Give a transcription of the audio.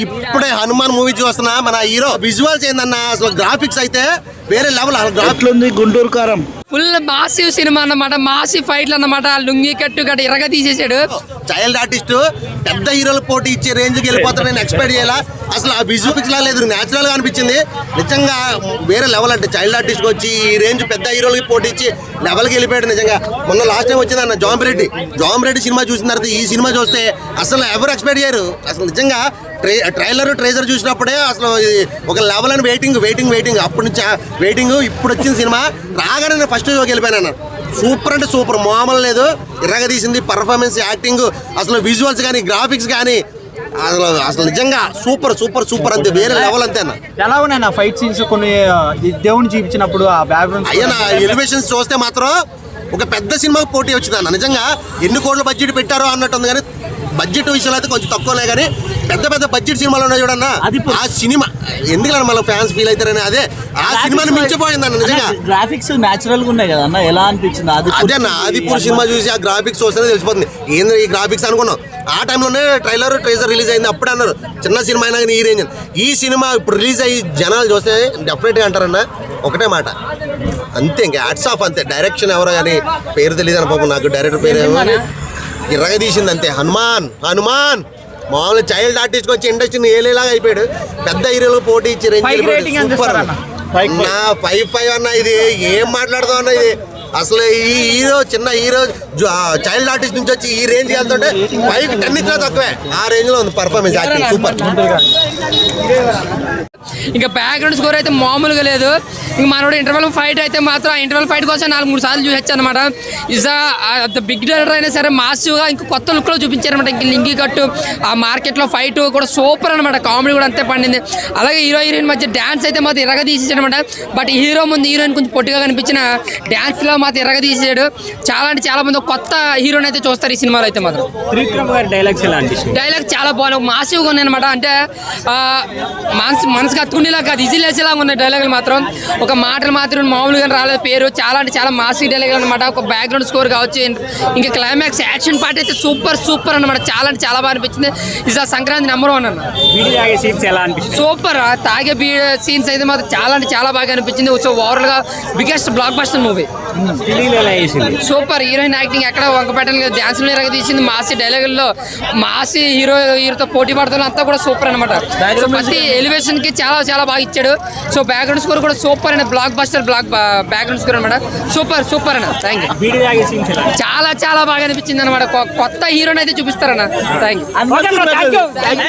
ఇప్పుడే హనుమాన్ మూవీ చూస్తున్నా. మన హీరో. విజువల్స్ ఏందన్నా? అసలు గ్రాఫిక్స్ అయితే వేరే లెవెల్ గ్రాఫిక్స్ ఎట్లుంది Guntur Kaaram? Full massive cinema అన్నమాట మాసివ్ ఫైట్లు అన్నమాట. లుంగి కట్టు గట్ట ఎరగ తీసేసాడు. చైల్డ్ ఆర్టిస్ట్ పెద్ద హీరోలు పోటీ ఇచ్చే రేంజ్కి వెళ్ళిపోతాడు నేను ఎక్స్పెక్ట్ చేయాలా? అసలు ఆ విజువల్స్ లా లేదు. న్యాచురల్గా అనిపించింది. నిజంగా వేరే లెవెల్ అంటే చైల్డ్ ఆర్టిస్ట్ వచ్చి ఈ రేంజ్ పెద్ద హీరోలకి పోటీ ఇచ్చి లెవెల్కి వెళ్ళిపోయాడు నిజంగా. మొన్న లాస్ట్ టైం వచ్చింది అన్న జామ్ రెడ్డి. జామ్ రెడ్డి సినిమా చూసిన తర్వాత ఈ సినిమా చూస్తే అసలు ఎవరు ఎక్స్పెక్ట్ చేయరు. అసలు నిజంగా ట్రై ట్రైలర్ ట్రైజర్ చూసినప్పుడే అసలు ఒక లెవెల్ అని వెయిటింగ్ వెయిటింగ్ వెయిటింగ్ అప్పటి నుంచి వెయిటింగ్ ఇప్పుడు వచ్చిన సినిమా రాగానే నేను ఫస్ట్ షోకి వెళ్ళిపోయాను అన్న. సూపర్ అంటే సూపర్ మామూలు లేదు. ఇరగ తీసింది పర్ఫార్మెన్స్ యాక్టింగ్ అసలు విజువల్స్ కానీ గ్రాఫిక్స్ కానీ అసలు అసలు నిజంగా సూపర్ సూపర్ సూపర్ అంతే వేరే లెవెల్ అంతే అన్న. ఎలా ఉన్నాయి నా ఫైట్ సీన్స్ కొన్ని దేవుని చూపించినప్పుడు ఆ బ్యాక్గ్రౌండ్ అయ్యా నా ఎలివేషన్స్ చూస్తే మాత్రం ఒక పెద్ద సినిమాకి పోటీ వచ్చింది అన్న. నిజంగా ఎన్ని కోట్ల బడ్జెట్ పెట్టారో అన్నట్టు ఉంది కానీ బడ్జెట్ విషయంలో అయితే కొంచెం తక్కువలే కానీ పెద్ద పెద్ద బడ్జెట్ సినిమాలు ఉన్నాయి చూడన్నా. ఆ సినిమా ఎందుకన్నా మళ్ళీ ఫ్యాన్స్ ఫీల్ అవుతారని అదే ఆ సినిమాని మించిపోయిందన్న నిజంగా. గ్రాఫిక్స్ న్యాచురల్గా ఉన్నాయి కదా అన్న ఎలా అనిపించింది? అది అన్న ఆదిపూర్ సినిమా చూసి ఆ గ్రాఫిక్స్ చూస్తేనే తెలిసిపోతుంది. ఏంది ఈ గ్రాఫిక్స్ అనుకున్నాం ఆ టైంలోనే ట్రైలర్ ట్రైజర్ రిలీజ్ అయింది అప్పుడే అన్నారు. చిన్న సినిమా అయినా కానీ ఈ రేంజ్. ఈ సినిమా ఇప్పుడు రిలీజ్ అయ్యి జనాలు చూస్తే డెఫినెట్గా అంటారన్న ఒకటే మాట. అంతే ఇంకా హ్యాట్స్ ఆఫ్ అంతే. డైరెక్షన్ ఎవరో కానీ పేరు తెలియదు అని పాపం నాకు డైరెక్టర్ పేరు ఏమో. అని ఇరగ తీసింది అంతే హనుమాన్! హనుమాన్ మామూలు చైల్డ్ ఆర్టిస్ట్ వచ్చి ఇండస్ట్రీని ఏలేలాగా అయిపోయాడు. పెద్ద హీరోలు పోటీ ఇచ్చి సూపర్? నా ఫైవ్ ఫైవ్ అన్న ఇది. ఏం మాట్లాడుతావు అన్న ఇది? అసలు ఈ హీరో చిన్న హీరో చైల్డ్ ఆర్టిస్ట్ నుంచి వచ్చి ఈ రేంజ్ వెళ్తుంటే ఫైవ్ టెన్ ఇచ్చినా తక్కువే. ఆ రేంజ్లో ఉంది పర్ఫార్మెన్స్ యాక్టింగ్ సూపర్ ఇంకా బ్యాక్గ్రౌండ్ స్కోర్ అయితే మామూలుగా లేదు. ఇంక మనోడు ఇంటర్వెల్ ఫైట్ అయితే మాత్రం ఆ ఇంటర్వెల్ ఫైట్ కోసం నాలుగు మూడు సార్లు చూసొచ్చు అనమాట ఇస్ ద బిగ్ డైరెక్టర్ అయినా సరే మాసివ్గా ఇంకా కొత్త లుక్లో చూపించారనమాట ఇంక లింగి కట్టు ఆ మార్కెట్లో ఫైట్ కూడా సూపర్ అనమాట కామెడీ కూడా అంతే పండింది. అలాగే హీరో హీరోయిన్ మధ్య డ్యాన్స్ అయితే మాత్రం ఎరగ తీసేసాడనమాట బట్ హీరో ముందు హీరోయిన్ కొంచెం పొట్టిగా కనిపించిన డ్యాన్స్లో మాత్రం ఎరగ తీసేసాడు చాలా అంటే చాలా మంది కొత్త హీరోని అయితే చూస్తారు ఈ సినిమాలో అయితే మాత్రం. త్రివిక్రమ్ గారి డైలాగ్స్ ఎలా అనిపిస్తుంది డైలాగ్ చాలా బాగున్నాయి మాసివ్గా ఉన్నాయి అనమాట అంటే ఆ, మనసు మనసుకు హత్తుకునేలా కాదు. ఈజీ లేచేలాగా ఉన్నాయి డైలాగులు మాత్రం ఒక మాటలు మాత్రం మామూలుగా రాలేదు. పేరు చాలా అంటే చాలా మాసిక్ డైలాగ్ అనమాట ఒక బ్యాక్గ్రౌండ్ స్కోర్ కావచ్చు ఇంకా క్లైమాక్స్ యాక్షన్ పార్ట్ అయితే సూపర్ సూపర్ అనమాట చాలా అంటే చాలా బాగా అనిపించింది. ఇది సంక్రాంతి నెంబర్ వన్ అన్న. సూపర్ తాగే బీ సీన్స్ అయితే మాత్రం చాలా అంటే చాలా బాగా అనిపించింది. సో ఓవరాల్గా biggest blockbuster movie super heroine acting ఎక్కడ వంక పెట్టలేదు. డ్యాన్స్ తీసింది. మాసి డైలాగుల్లో మాసి హీరో హీరోతో పోటీ పడుతున్న అంతా కూడా సూపర్ అనమాట ప్రతి ఎలివేషన్కి చాలా చాలా బాగా ఇచ్చాడు. సో బ్యాక్గ్రౌండ్ స్కోర్ కూడా సూపర్ అనే blockbuster block background score అనమాట సూపర్ సూపర్ అన్న. థ్యాంక్ యూ చాలా చాలా బాగా అనిపించింది అనమాట కొత్త హీరోని అయితే చూపిస్తారన్న. Thank you